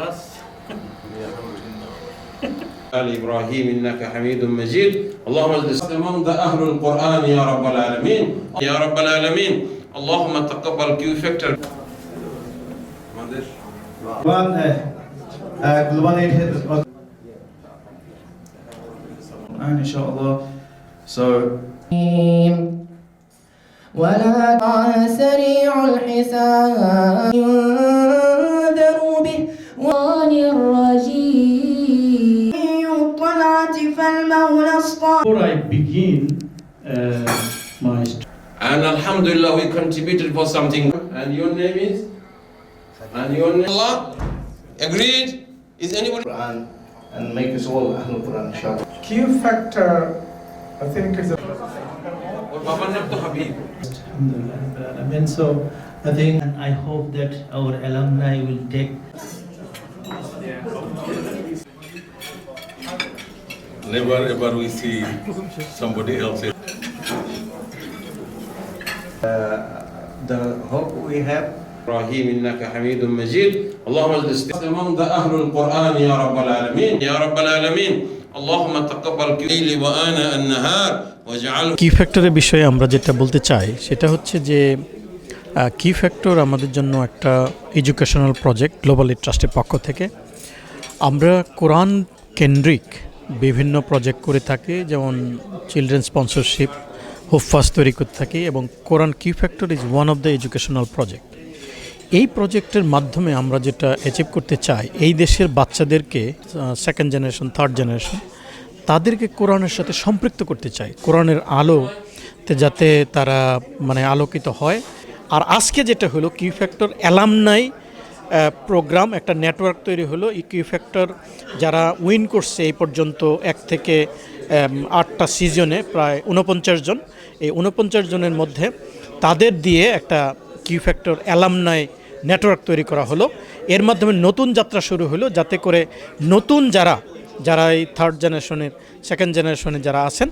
خلاص. آل إبراهيم إنك حميد مجيد. اللهم اجلس the أهل القرآن يا رب العالمين. يا رب العالمين. اللهم تقبل كيو aid has and inshallah. So ولا سريع الحساب. الشيطان الرجيم Before I begin uh, my And Alhamdulillah we contributed for something And your name is? And your name? Allah? Agreed? Is anyone? Quran and make us all Ahlul Quran inshallah. Key factor I think is Alhamdulillah. I mean so I think and I hope that our alumni will take Never ever we see somebody else. The hope we have إبراهيم إنك حميد مجيد اللهم اجلس among the أهل القرآن يا رب العالمين يا رب العالمين اللهم تقبل الليل وآناء النهار واجعله কি ফ্যাক্টরের বিষয়ে আমরা যেটা বলতে চাই সেটা হচ্ছে যে কি ফ্যাক্টর আমাদের জন্য একটা এডুকেশনাল প্রজেক্ট গ্লোবাল ট্রাস্টের পক্ষ থেকে আমরা কোরআন কেন্দ্রিক বিভিন্ন প্রজেক্ট করে থাকি, যেমন চিলড্রেন স্পন্সরশিপ হুফাস তৈরি করে থাকি এবং কোরআন কি factor is one of the educational project এই প্রজেক্টের মাধ্যমে আমরা যেটা অ্যাচিভ করতে চাই, এই দেশের বাচ্চাদেরকে সেকেন্ড জেনারেশন থার্ড জেনারেশন তাদেরকে কোরআনের সাথে সম্পৃক্ত করতে চাই। কোরআনের আলোতে যাতে তারা মানে আলোকিত হয়। আর আজকে যেটা হলো কিউ ফ্যাক্টর অ্যালামনাই প্রোগ্রাম একটা নেটওয়ার্ক তৈরি হলো এই কিউ ফ্যাক্টর যারা উইন করছে এই পর্যন্ত এক থেকে আটটা সিজনে প্রায় উনপঞ্চাশ জন। এই উনপঞ্চাশ জনের মধ্যে তাদের দিয়ে একটা কিউ ফ্যাক্টর অ্যালামনাই নেটওয়ার্ক তৈরি করা হলো। এর মাধ্যমে নতুন যাত্রা শুরু হলো, যাতে করে নতুন যারা যারা এই থার্ড জেনারেশনের সেকেন্ড জেনারেশনে যারা আছেন,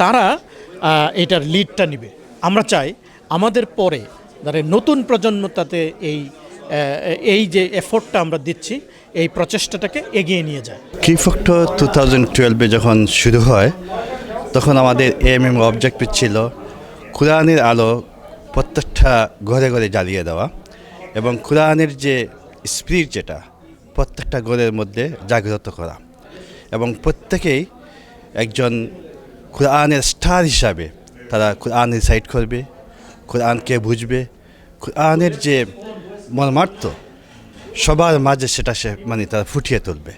তারা এটার লিডটা নিবে। আমরা চাই আমাদের পরে যারা নতুন প্রজন্ম তাতে এই এই যে এফোর্টটা আমরা দিচ্ছি, এই প্রচেষ্টাটাকে এগিয়ে নিয়ে যায়। কি ফ্যাক্টর টু থাউজেন্ড টুয়েলভে যখন শুরু হয়, তখন আমাদের এম এম অবজেক্টিভ ছিল কোরআনের আলো প্রত্যেকটা ঘরে ঘরে জ্বালিয়ে দেওয়া এবং কোরআনের যে স্পিরিট যেটা, প্রত্যেকটা ঘরের মধ্যে জাগ্রত করা এবং প্রত্যেকেই একজন কোরআনের স্টার হিসাবে তারা কোরআন রিসাইড করবে, কোরআনকে বুঝবে, কোরআনের যে মর্মার্থ। সবার মাঝে সেটা সে মানে তারা ফুটিয়ে তুলবে।